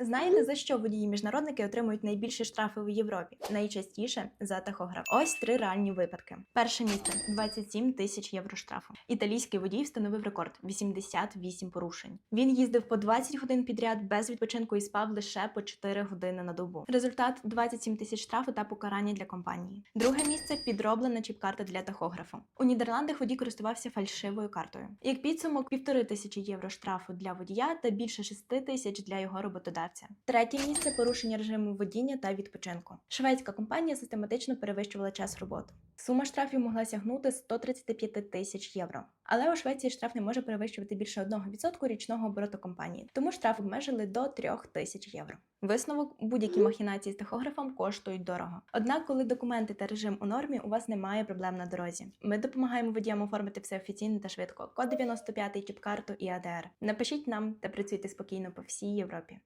Знаєте, за що водії-міжнародники отримують найбільші штрафи у Європі? Найчастіше за тахограф. Ось три реальні випадки. Перше місце 27 тисяч євро штрафу. Італійський водій встановив рекорд 88 порушень. Він їздив по 20 годин підряд без відпочинку і спав лише по 4 години на добу. Результат 27 тисяч штрафу та покарання для компанії. Друге місце підроблена чіп-карта для тахографу. У Нідерландах водій користувався фальшивою картою. Як підсумок, півтори тисячі євро штрафу для водія та більше 6 тисяч для його роботодавця. Третє місце порушення режиму водіння та відпочинку. Шведська компанія систематично перевищувала час роботи. Сума штрафів могла сягнути 135 тисяч євро. Але у Швеції штраф не може перевищувати більше 1% річного обороту компанії, тому штраф обмежили до 3 тисяч євро. Висновок будь-які махінації з тахографом коштують дорого. Однак, коли документи та режим у нормі, у вас немає проблем на дорозі. Ми допомагаємо водіям оформити все офіційно та швидко. Код 95, чіп-карту і АДР. Напишіть нам та працюйте спокійно по всій Європі.